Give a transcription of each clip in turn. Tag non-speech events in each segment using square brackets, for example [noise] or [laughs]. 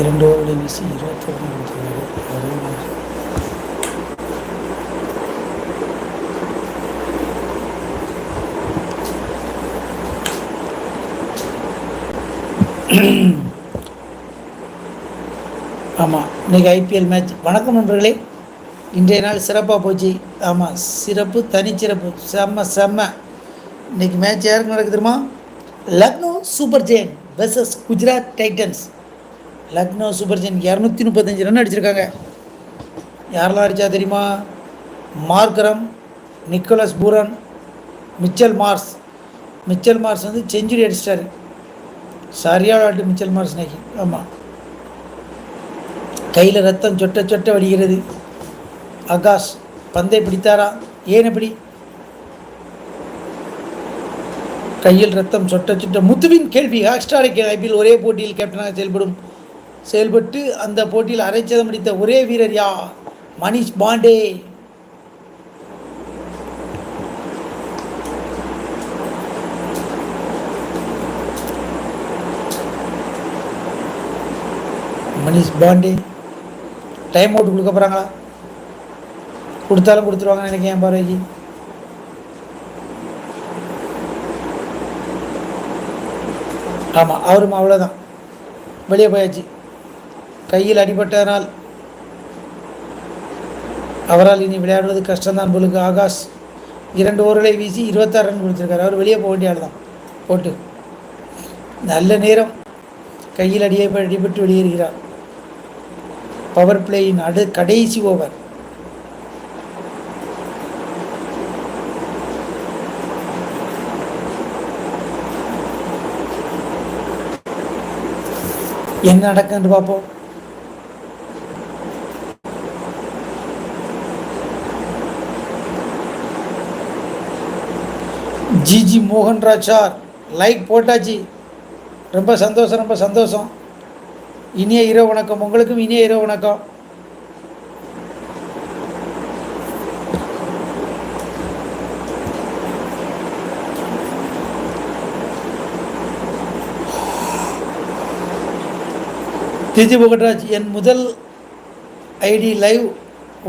இரண்டு ஓவர்களை வீசி இருபத்தி ஒன்று ஒரே மாதிரி. ஆமாம் இன்றைக்கி ஐபிஎல் மேட்ச் வணக்கம் நண்பர்களே. இன்றைய நாள் சிறப்பாக போச்சு. ஆமாம் சிறப்பு தனிச்சிறப்பு. செம்ம செம்ம. இன்னைக்கு மேட்ச் யாருக்கு நடக்குது தெரியுமா? Lucknow super giants versus Gujarat Titans. Lucknow super giants இரநூத்தி முப்பத்தஞ்சு ரன் அடிச்சிருக்காங்க. யாரெல்லாம் அடித்தா தெரியுமா? Markram Nicholas Pooran Mitchell Marsh. Mitchell Marsh வந்து செஞ்சுரி அடிச்சிட்டாரு. சரியான விளாட்டு மிச்சல் மார்ஸ் இன்னைக்கு. ஆமாம் கையில் ரத்தம் சொட்ட சொட்ட வடிகிறது. ஆகாஷ் பந்தை பிடித்தாரா? ஏன் எப்படி கையில் ரத்தம் சொட்ட சொட்ட. முத்துவின் கேள்வி ஹாட்ஸ்டாரை ஐபிஎல் ஒரே போட்டியில் கேப்டனாக செயல்படும். செயல்பட்டு அந்த போட்டியில் அரைச்சதம் அடித்த ஒரே வீரர் யா மணிஷ் பாண்டே. மணிஷ் பாண்டே. டைம் அவுட் கொடுக்க போகிறாங்களா கொடுத்தாலும் கொடுத்துருவாங்கன்னு நினைக்கிறேன் பார்வைக்கு. ஆமாம் அவரும் அவ்வளோதான் வெளியே போயாச்சு. கையில் அடிபட்டதனால் அவரால் இனி விளையாடுவது கஷ்டம்தான் பொழுது ஆகாஷ் இரண்டு ஓவர்களை வீசி இருபத்தாறு ரன் கொடுத்துருக்காரு. அவர் வெளியே போக வேண்டிய ஆள் தான் போட்டு. நல்ல நேரம். கையில் அடியை அடிபட்டு வெளியேறுகிறார். பவர் பிளேயின் அடு கடைசி ஓவர். என்ன நடக்குன்னு பார்ப்போம். ஜிஜி மோகன்ராஜ் சார் லைக் போட்டாச்சு. ரொம்ப சந்தோஷம் ரொம்ப சந்தோஷம். இனிய இரவு வணக்கம். உங்களுக்கும் இனிய இரவு வணக்கம். ஜிஜி மோகன்ராஜ் என் முதல் ஐடி லைவ்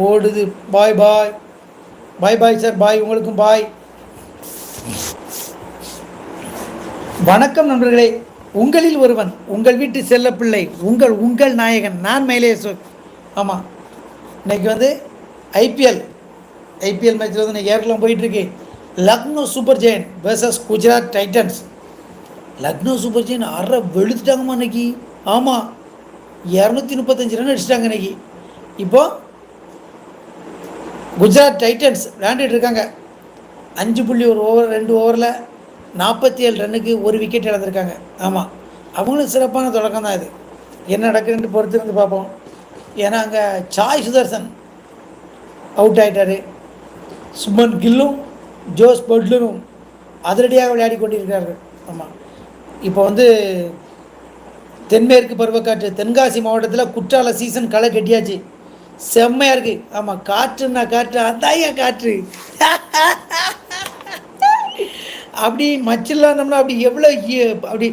ஓடுது. பாய் பாய் பாய் பாய் சார் பாய் உங்களுக்கும் பாய் வணக்கம் நண்பர்களே. உங்களில் ஒருவன் உங்கள் வீட்டு செல்லப்பிள்ளை உங்கள் உங்கள் நாயகன் நான் மயிலேஸ்வர். ஆமாம் இன்னைக்கு வந்து ஐபிஎல் ஐபிஎல் மேட்ச்சில் வந்து இன்னைக்கு ஏற்கலாம் போயிட்டுருக்கு Lucknow super giants versus Gujarat Titans Lucknow super giants அற வெளுத்துட்டாங்கம்மா இன்னைக்கு. ஆமாம் இரநூத்தி முப்பத்தஞ்சு ரன் அடிச்சிட்டாங்க இன்னைக்கு. இப்போது குஜராத் டைட்டன்ஸ் விளையாண்டுட்டு இருக்காங்க. அஞ்சு புள்ளி ஒரு ஓவர் ரெண்டு ஓவரில் நாற்பத்தி ஏழு ரன்னுக்கு ஒரு விக்கெட் இழந்திருக்காங்க. ஆமாம் அவங்களும் சிறப்பான தொடக்கம் தான் இது. என்ன நடக்குதுன்னு பொறுத்து இருந்து பார்ப்போம். ஏன்னா அங்கே சாய் சுதர்சன் அவுட் ஆகிட்டார் சுமன் கில்லும் ஜோஸ் பட்லரும் அதிரடியாக விளையாடி கொண்டிருக்கிறார்கள். ஆமாம் இப்போ வந்து தென்மேற்கு பருவக்காற்று தென்காசி மாவட்டத்தில் குற்றால சீசன் களை கட்டியாச்சு. செம்மையாக இருக்குது ஆமாம் காற்றுன்னா காற்று அதான் காற்று. [laughs] அப்படி மச்சில் இருந்தோம்னா அப்படி எவ்வளோ அப்படி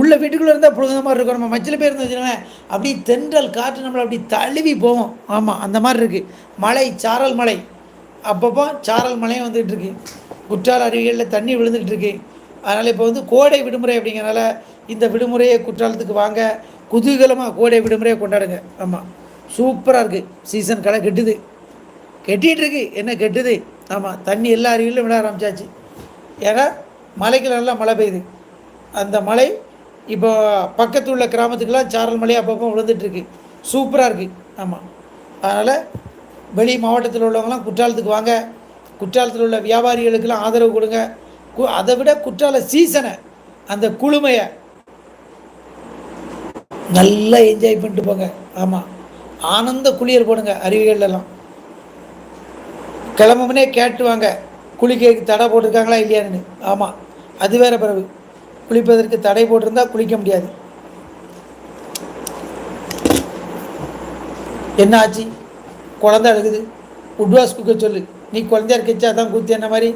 உள்ள வீட்டுக்குள்ளே இருந்தால் புழுந்த மாதிரி இருக்கும். நம்ம மச்சில் போயிருந்தோம் இருந்துச்சுன்னா அப்படி தென்றல் காற்று நம்மளை அப்படி தழுவி போவோம் ஆமாம் அந்த மாதிரி இருக்குது மழை சாரல் மலை அப்பப்போ சாரல் மலையும் வந்துகிட்டு இருக்கு. குற்றால அருவிகளில் தண்ணி விழுந்துகிட்டு இருக்கு. அதனால் இப்போ வந்து கோடை விடுமுறை அப்படிங்கிறனால இந்த விடுமுறையை குற்றாலத்துக்கு வாங்க. குதூகலமாக கோடை விடுமுறையை கொண்டாடுங்க. ஆமாம் சூப்பராக இருக்குது சீசன் கடை கெட்டுது. கெட்டிகிட்டு இருக்கு. என்ன கெட்டுது? ஆமாம் தண்ணி எல்லா அருவியிலும் விட ஆரம்பிச்சாச்சு. ஏன்னா மலைக்கு நல்லா மழை பெய்யுது. அந்த மலை இப்போ பக்கத்தில் உள்ள கிராமத்துக்கெல்லாம் சாரல் மலை அப்பப்போ விழுந்துட்டுருக்கு. சூப்பராக இருக்குது ஆமாம் அதனால் வெளி மாவட்டத்தில் உள்ளவங்களாம் குற்றாலத்துக்கு வாங்க. குற்றாலத்தில் உள்ள வியாபாரிகளுக்கெல்லாம் ஆதரவு கொடுங்க. கு அதை விட குற்றால சீசனை அந்த குளுமையை நல்லா என்ஜாய் பண்ணிட்டு போங்க. ஆமாம் ஆனந்த குளியல் போடுங்க அருவிகள்லாம் கிளம்புனே கேட்டு வாங்க. குளிக்க தடை போட்டிருக்காங்களா இல்லையான்னு. ஆமாம் அது வேற பிறகு. குளிப்பதற்கு தடை போட்டிருந்தா குளிக்க முடியாது. என்ன ஆச்சு? குழந்த அழுகுது. உட்வாஸ் குக்க சொல்லு. நீ குழந்தையா இருக்கச்சா? தான் குத்தி என்ன மாதிரி?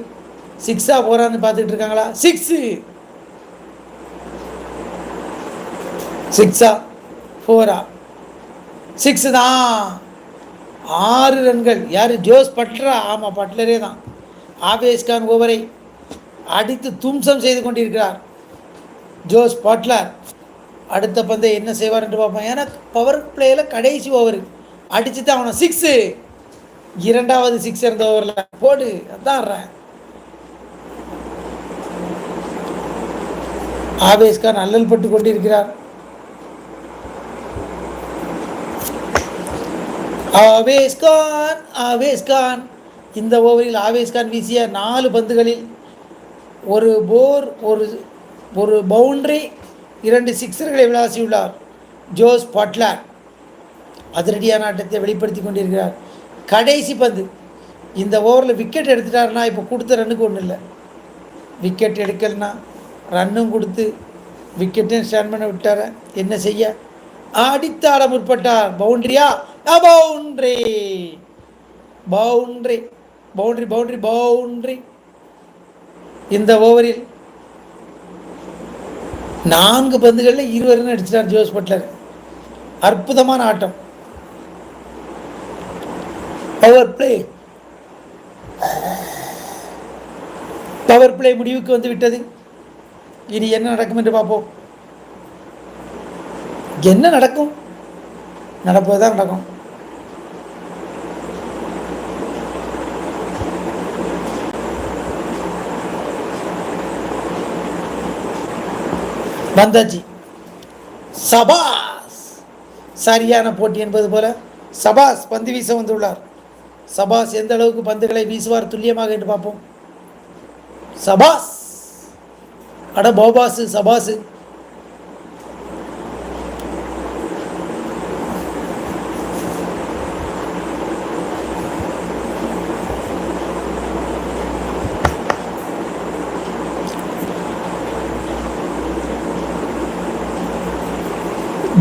சிக்ஸாக போகிறான்னு பார்த்துட்டு இருக்காங்களா? சிக்ஸு சிக்ஸா ஃபோரா சிக்ஸு தான் ஆறு ரன்கள். யார்? ஜோஸ் பட்லரா? ஆமாம் பட்லரே தான். ஆபேஸ்கான் ஓவரை அடித்து தும்சம் செய்து கொண்டிருக்கிறார். ஜோஸ் பாட்லர் அடுத்த பந்தை என்ன செய்வார் என்று பார்ப்போம். ஏன்னா பவர் பிளேயில் கடைசி ஓவர் அடிச்சு தான் அவனை சிக்ஸு இரண்டாவது சிக்ஸ் இருந்த ஓவரில் போடு அதான் ஆபேஸ்கான் ஆவேஸ்கான் அல்லல் பட்டு கொண்டிருக்கிறார். ஆவேஸ்கான் ஆவேஸ்கான் இந்த ஓவரில் ஆவேஸ்கான் வீசிய நாலு பந்துகளில் ஒரு போர் ஒரு ஒரு பவுண்டரி இரண்டு சிக்ஸர்களை விளாசியுள்ளார் ஜோஸ் பட்லர். அதிரடியான ஆட்டத்தை வெளிப்படுத்தி கொண்டிருக்கிறார். கடைசி பந்து. இந்த ஓவரில் விக்கெட் எடுத்துட்டாருன்னா இப்போ கொடுத்த ரன்னுக்கு ஒன்றும் இல்லை. விக்கெட் எடுக்கலைன்னா ரன்னும் கொடுத்து விக்கெட்டையும் ஸ்டாண்ட் பண்ண விட்டார. என்ன செய்ய? அடித்தாட முற்பட்டார் பவுண்டரியா? Boundary. Boundary. Boundary boundary boundary இந்த ஓவரில் நான்கு பந்துகளில் இருவர் ரன் அடிச்சிட்டார் ஜோஸ் பட்லர். அற்புதமான ஆட்டம். பவர் பிளே பவர் பிளே முடிவுக்கு வந்து விட்டது. இனி என்ன நடக்கும் என்று பார்ப்போம். என்ன நடக்கும்? நடப்பது தான் நடக்கும். வந்தாச்சு. சபாஸ். சரியான போட்டி என்பது போல சபாஸ் பந்து வீச வந்துள்ளார். சபாஸ் எந்த அளவுக்கு பந்துகளை வீசுவார் துல்லியமாக என்று பார்ப்போம். சபாஸ். அட போபாசு சபாசு.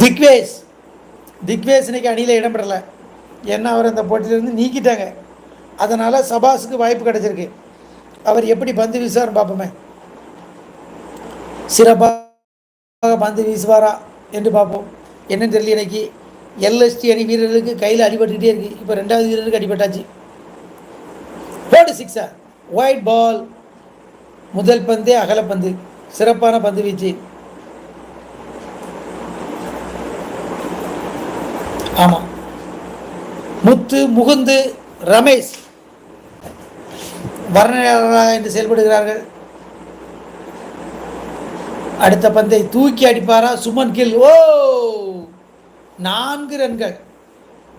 திக்வேஷ் திக்வேஷ் இன்றைக்கி அணியில் இடம்பெறலை. ஏன்னா அவர் அந்த போட்டியிலேருந்து நீக்கிட்டாங்க. அதனால் சபாஸுக்கு வாய்ப்பு கிடச்சிருக்கு. அவர் எப்படி பந்து வீசுவார்னு பார்ப்போமே. சிறப்பாக பந்து வீசுவாரா என்று பார்ப்போம். என்னன்னு தெரியல இன்னைக்கு. எல்எஸ்டி அணி வீரர்களுக்கு கையில் அடிபட்டுக்கிட்டே இருக்குது இப்போ ரெண்டாவது வீரருக்கு அடிபட்டாச்சு. போடு சிக்ஸா ஒயிட் பால் முதல் பந்தே அகலப்பந்து சிறப்பான பந்து வீச்சு. ஆமாம் முத்து முகுந்து ரமேஷ். வர்ணனையாளராக என்று செயல்படுகிறார்கள். அடுத்த பந்தை தூக்கி அடிப்பாரா சுமன் கில்? ஓ! நான்கு ரன்கள்.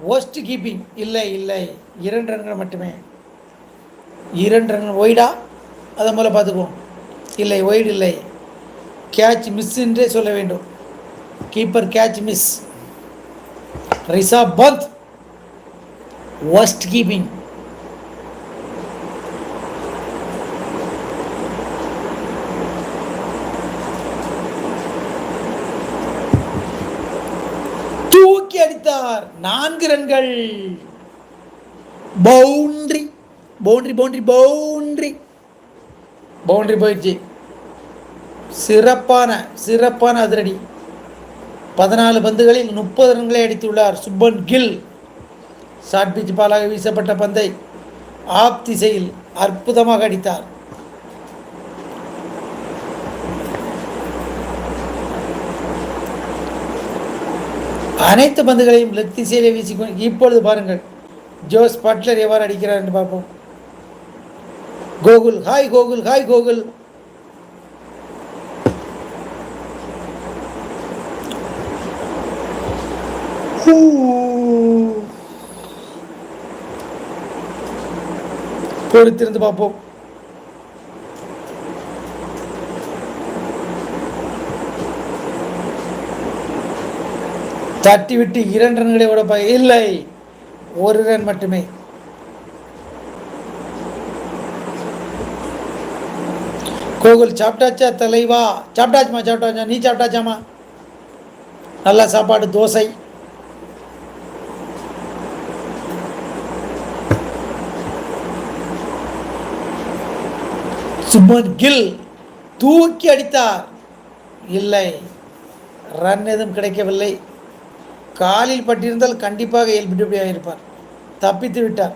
ஓஸ்ட் கீப்பிங் இல்லை இல்லை. இரண்டு ரன்கள் மட்டுமே. இரண்டு ரன்கள் ஒய்டா அதை மூலம் பார்த்துக்குவோம். இல்லை ஒய்டு இல்லை. கேட்ச் மிஸ் என்றே சொல்ல வேண்டும். Keeper catch miss Rishabh Pant worst keeping தூக்கி அடித்தார். நான்கு ரன்கள். Boundary. Boundary boundary boundary. Boundary போயிடுச்சு. சிறப்பான சிறப்பான அதிரடி. பதினாலு பந்துகளில் முப்பது ரன்களை அடித்துள்ளார் சுப்பன் கில். ஷார்ட் பிச் பாலாக வீசப்பட்ட பந்தை ஆப் திசையில் அற்புதமாக அடித்தார். அனைத்து பந்துகளையும் லெக் திசையிலே வீசிக்கொண்டு இப்பொழுது பாருங்கள். ஜோஸ் பட்லர் எவ்வாறு அடிக்கிறார் என்று பார்ப்போம். Gokul hi Gokul hi Gokul. பொறுத்திருந்து பார்ப்போம். தட்டி விட்டு இரண்டு ரன்களை விட இல்லை. ஒரு ரன் மட்டுமே. கோகுல் சாப்பிட்டாச்சா தலைவா? சாப்பிட்டாச்சுமா சாப்பிட்டாச்சா? நீ சாப்பிட்டாச்சாமா? நல்ல சாப்பாடு தோசை. சுமன் கில் தூக்கி அடித்தார். இல்லை ரன் எதுவும் கிடைக்கவில்லை. காலில் பட்டிருந்தால் கண்டிப்பாக எல்பிடபிள்யூ இருப்பார் தப்பித்து விட்டார்.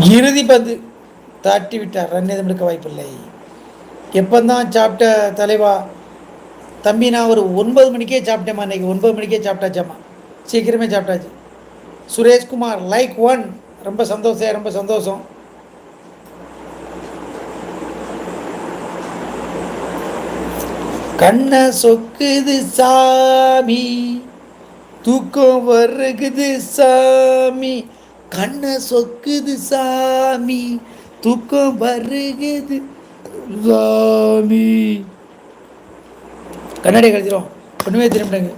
இறுதி பந்து தாட்டி விட்டார். ரன் எதுவும் எடுக்க வாய்ப்பில்லை. எப்போந்தான் சாப்பிட்ட தலைவா? தம்பி நான் ஒரு ஒன்பது மணிக்கே சாப்பிட்டேம்மா இன்றைக்கி ஒன்பது மணிக்கே சாப்பிட்டாச்சாம்மா. சீக்கிரமே சாப்பிட்டாச்சு. சுரேஷ்குமார் லைக் ஒன் ரொம்ப சந்தோஷம் ரொம்ப சந்தோஷம். கண்ணை சொக்குது சாமி தூக்கம் வருகுது சாமி. கண்ண சொக்குது சாமி தூக்கம் வருகுது சாமி. கண்ணாடி கழிச்சிரும் ஒன்றுமே திரும்பிடுங்க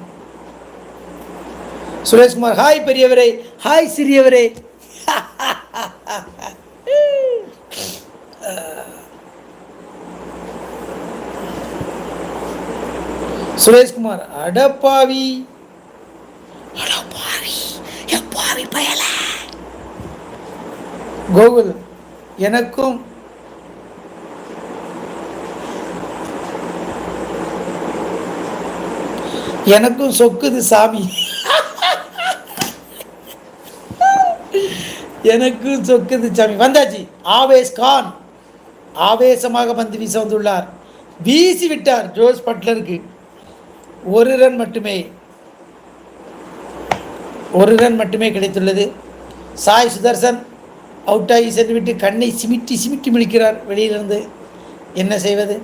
சுரேஷ்குமார் ஹாய் பெரியவரே ஹாய் சிறியவரே. சுரேஷ்குமார் அடப்பாவி அடப்பாவி. கோகுல் எனக்கும் எனக்கும் சொக்குது சாமி. எனக்கும் சொக்குது சாமி. வந்தாச்சு. ஆவேஸ் கான். ஆவேசமாக பந்து வீச வந்துள்ளார் வீசி விட்டார் ஜோஸ் பட்லருக்கு. ஒரு ரன் மட்டுமே. ஒரு ரன் மட்டுமே கிடைத்துள்ளது. சாய் சுதர்சன் அவுட்டாகி சென்றுவிட்டு கண்ணை சிமிட்டி சிமிட்டி முழிக்கிறார். வெளியிலிருந்து என்ன செய்வது?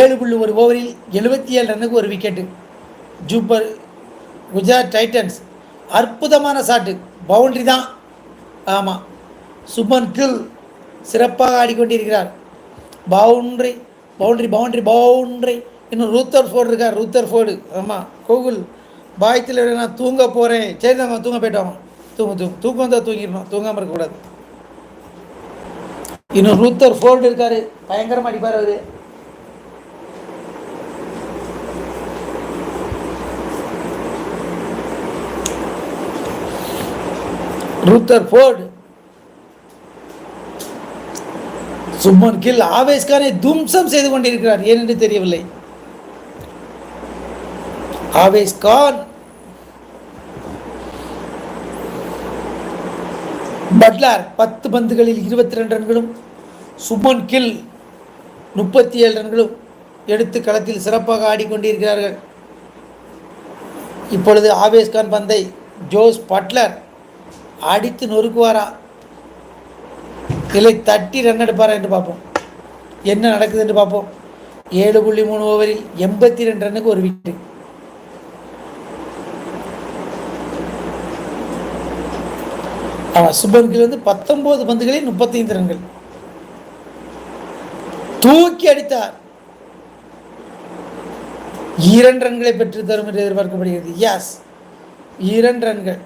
ஏழு புள்ளி ஒரு ஓவரில் எழுபத்தி ஏழு ரன்னுக்கு ஒரு விக்கெட்டு ஜூப்பர் குஜராத் டைட்டன்ஸ் அற்புதமான சாட்டு பவுண்ட்ரி தான். ஆமாம் சுமன் கில் சிறப்பாக ஆடிக்கொண்டிருக்கிறார். பவுண்ட்ரி பவுண்ட்ரி பவுண்ட்ரி பவுண்ட்ரி இன்னும் ரூத்தர் ஃபோர்டு இருக்கார். Rutherford. ஆமாம் கோகுல் பாயத்தில் நான் தூங்க போகிறேன் சரி தான் தூங்க போயிட்டோம். தூங்க தூங்க. தூக்கம் வந்தால் தூங்கிடணும். தூங்காமல் இருக்கக்கூடாது. இன்னும் ரூத்தர் ஃபோர்டு இருக்கார். பயங்கரமாக அடிப்பார் அவர். ரூத்தர் ஃபோர்டு சும்மன் கில் ஆவேஸ்கானை தும்சம் செய்து கொண்டிருக்கிறார் ஏனென்று தெரியவில்லை ஆவேஸ்கான் பட்லார் பட்லர் பத்து பந்துகளில் இருபத்தி ரெண்டு ரன்களும் சுமன் கில் முப்பத்தி ஏழு ரன்களும் எடுத்து களத்தில் சிறப்பாக ஆடிக்கொண்டிருக்கிறார்கள் இப்பொழுது ஆவேஸ்கான் பந்தை ஜோஸ் பட்லர் அடித்து நொறுக்குவாரா? இல்லை தட்டி ரன் எடுப்பாரா என்று பார்ப்போம். என்ன நடக்குது என்று பார்ப்போம். ஏழு புள்ளி மூணு ஓவரில் எண்பத்தி ரெண்டு ரன்னுக்கு ஒரு விக்கெட் ஆமாம் சுபன் கில் வந்து பத்தொம்போது பந்துகளில் முப்பத்தைந்து ரன்கள் தூக்கி அடித்தார். இரண்டு ரன்களை பெற்று தரும் என்று எதிர்பார்க்கப்படுகிறது. எஸ் இரண்டு ரன்கள்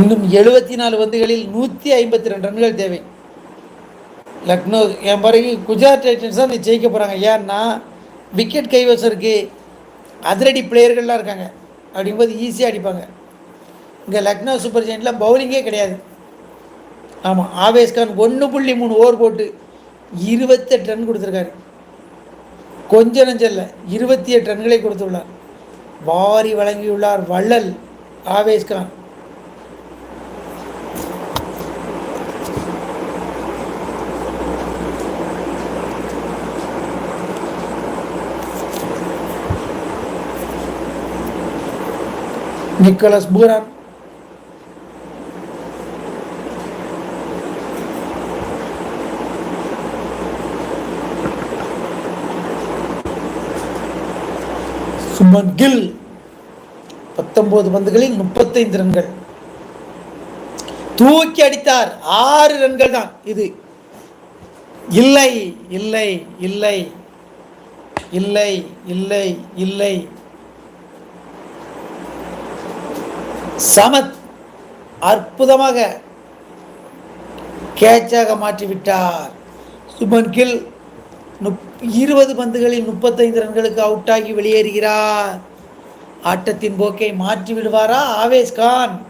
இன்னும் எழுபத்தி நாலு பந்துகளில் நூற்றி ஐம்பத்தி ரெண்டு ரன்கள் தேவை. லக்னோ என் பிறகு குஜராத் டைட்டன்ஸ் தான் நீ ஜெயிக்க போகிறாங்க ஏன்னா விக்கெட் கைவசம் இருக்குது அதிரடி பிளேயர்கள்லாம் இருக்காங்க. அப்படிங்கும்போது ஈஸியாக அடிப்பாங்க. இங்கே லக்னோ சூப்பர் ஜெயின்ட்டில் பவுலிங்கே கிடையாது. ஆமாம் ஆவேஸ்கான் ஒன்று புள்ளி மூணு ஓவர் போட்டு இருபத்தெட்டு ரன் கொடுத்துருக்காரு. கொஞ்ச நஞ்சல்ல இருபத்தி எட்டு ரன்களை கொடுத்துள்ளார். வாரி வழங்கியுள்ளார் வள்ளல் ஆவேஸ்கான் நிக்கோலஸ் பூரான் சுமன் கில் பத்தொன்பது பந்துகளில் முப்பத்தைந்து ரன்கள். தூக்கி அடித்தார். ஆறு ரன்கள் தான் இது. இல்லை இல்லை. இல்லை இல்லை இல்லை இல்லை. சமத் அற்புதமாக கேட்சாக மாற்றிவிட்டார். சுமன் கில் முப் இருபது பந்துகளில் முப்பத்தைந்து ரன்களுக்கு அவுட் ஆகி வெளியேறுகிறார். ஆட்டத்தின் போக்கை மாற்றி விடுவாரா? ஆவேஸ் கான்.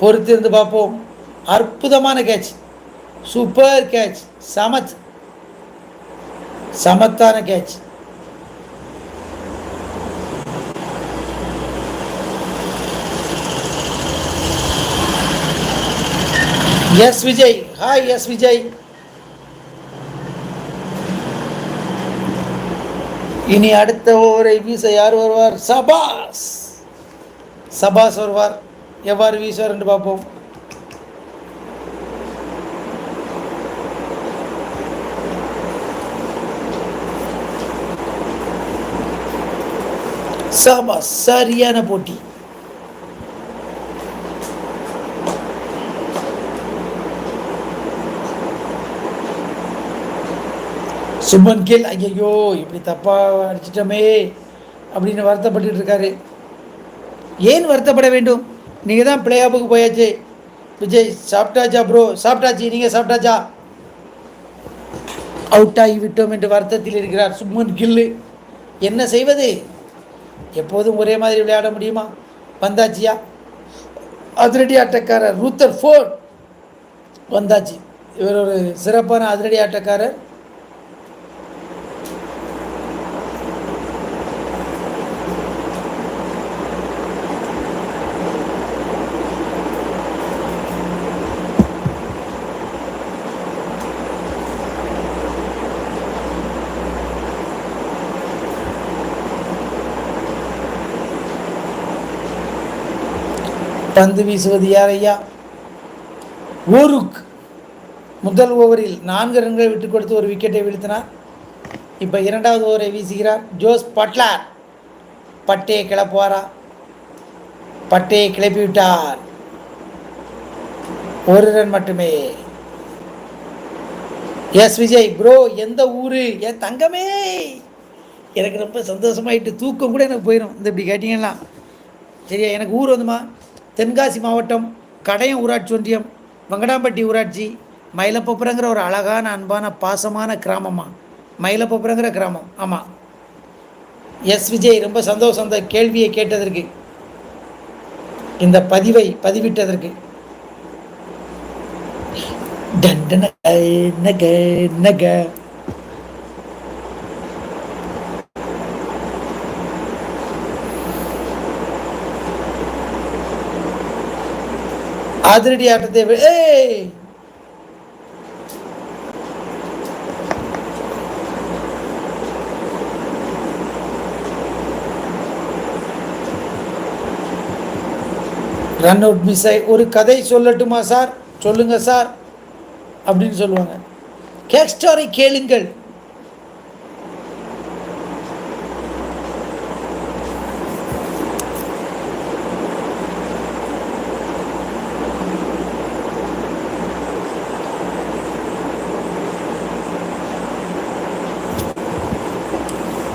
பொறுத்திருந்து பார்ப்போம். அற்புதமான கேட்ச். Super catch. சமத். சமத்தான catch. S Vijay. Hi S Vijay. இனி அடுத்த ஓவரை வீச யார் வருவார்? சபாஸ். சபாஸ் வருவார். எவ்வாறு வீசுவார் என்று பார்ப்போம். சபாஸ் சரியான போட்டி. சுமன் கில் ஐயையோ இப்படி தப்பாக அடிச்சிட்டோமே அப்படின்னு வருத்தப்பட்டு இருக்காரு. ஏன் வருத்தப்பட வேண்டும்? நீங்கள் தான் பிளே ஆஃபுக்கு போயாச்சு. விஜய் சாப்பிட்டாச்சா ப்ரோ சாப்பிட்டாச்சு நீங்கள் சாப்பிட்டாச்சா? அவுட் ஆகி விட்டோம் என்று வருத்தத்தில் இருக்கிறார் சுமன் கில்லு. என்ன செய்வது? எப்போதும் ஒரே மாதிரி விளையாட முடியுமா? வந்தாச்சியா? அதிரடி ஆட்டக்காரர் ரூத்தர் ஃபோர் வந்தாச்சு. இவர் ஒரு சிறப்பான அதிரடி ஆட்டக்காரர். பந்து வீசுவது யார் ஐயா ஓருக் முதல் ஓவரில் நான்கு ரன்களை விட்டு கொடுத்து ஒரு விக்கெட்டை வீழ்த்தினார். இப்போ இரண்டாவது ஓவரை வீசுகிறார் ஜோஸ் பட்லார். பட்டையை கிளப்புவாரா? பட்டையை கிளப்பி விட்டார் ஒரு ரன் மட்டுமே. எஸ் விஜய் ப்ரோ எந்த ஊர்? என் தங்கமே! எனக்கு ரொம்ப சந்தோஷமாயிட்டு தூக்கம் கூட எனக்கு போயிடும் இந்த இப்படி கேட்டிங்கன்னா. சரியா எனக்கு ஊர் வந்துமா? தென்காசி மாவட்டம் கடையம் ஊராட்சி ஒன்றியம் வெங்கடாம்பட்டி ஊராட்சி. மயிலப்பப்புறங்கிற ஒரு அழகான அன்பான பாசமான கிராமமாக மயிலப்பப்புறங்கிற கிராமம். ஆமாம் எஸ். விஜய் ரொம்ப சந்தோஷம் அந்த கேள்வியை கேட்டதற்கு. இந்த பதிவை பதிவிட்டதற்கு. தண்டன நக நக. அதிரடி ஆட்டத்தை ஏய்! ரன் அவுட் மிஸ் ஆகி ஒரு கதை சொல்லட்டுமா சார்? சொல்லுங்க சார். அப்படின்னு சொல்லுவாங்க. கேக் ஸ்டாரை கேளுங்கள்.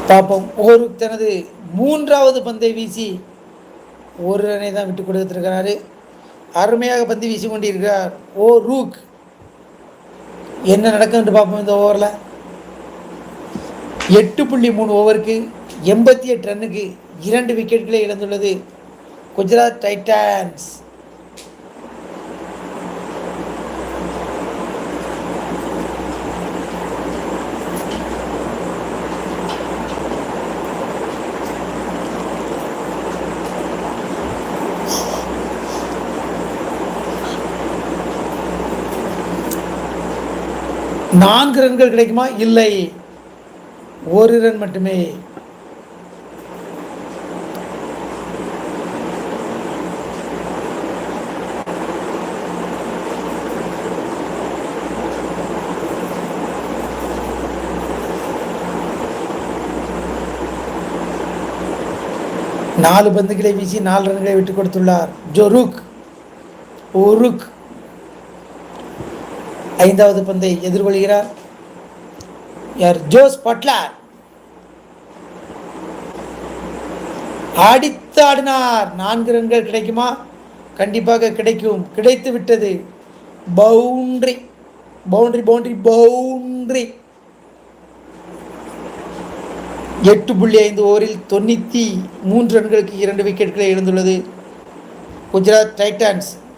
பார்ப்போம். ஒரு தனது மூன்றாவது பந்தை வீசி ஒரு ரனை தான் விட்டு கொடுத்துருக்கிறாரு. அருமையாக பந்து வீசி கொண்டிருக்கிறார் ஓ ரூக். என்ன நடக்கும்னு பார்ப்போம் இந்த ஓவரில். எட்டு புள்ளி மூணு ஓவருக்கு எண்பத்தி எட்டு ரன்னுக்கு இரண்டு விக்கெட்களை இழந்துள்ளது குஜராத் டைட்டான்ஸ். நான்கு ரன்கள் கிடைக்குமா? இல்லை. ஒரு ரன் மட்டுமே. நாலு பந்துகளை வீசி நாலு ரன்களை விட்டுக் கொடுத்துள்ளார். ஜொருக். ஒருக் ஐந்தாவது பந்தை எதிர்கொள்கிறார். யார்? Jos Buttler. அடித்து ஆடினார். நான்கு ரன்கள் கிடைக்குமா? கண்டிப்பாக கிடைக்கும். கிடைத்து விட்டது. பவுண்ட்ரி. Boundary boundary boundary. எட்டு புள்ளி ஐந்து ஓவரில் தொண்ணூற்றி மூன்று ரன்களுக்கு இரண்டு விக்கெட்களை எழுந்துள்ளது குஜராத் டைட்டன்ஸ்.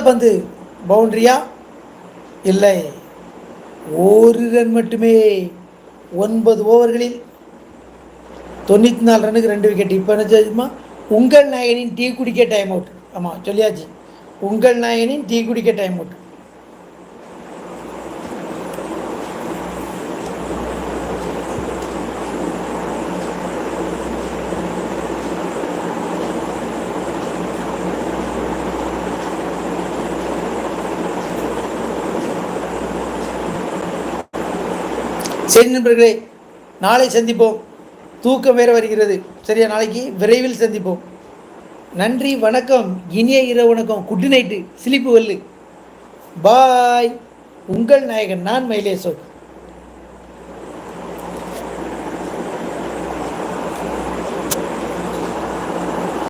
அடுத்த பந்து பவுண்ட்ரியா? இல்லை. ஒரு ரன் மட்டுமே ஒன்பது ஓவர்களில் தொண்ணூற்றி நாலு ரன்னுக்கு ரெண்டு விக்கெட் இப்போ என்ன உங்கள் நாயனின் டீ குடிக்க டைம் அவுட் ஆமாம் சொல்லியாச்சு. உங்கள் நாயனின் டீ குடிக்க டைம் அவுட் சரி நண்பர்களே நாளை சந்திப்போம். தூக்கம் வேற வருகிறது. சரியா நாளைக்கு விரைவில் சந்திப்போம். நன்றி வணக்கம். இனிய இரவு வணக்கம். குட் நைட்டு சிலிப்பு வல்லு பாய் உங்கள் நாயகன் நான் மயிலேஸ்வர்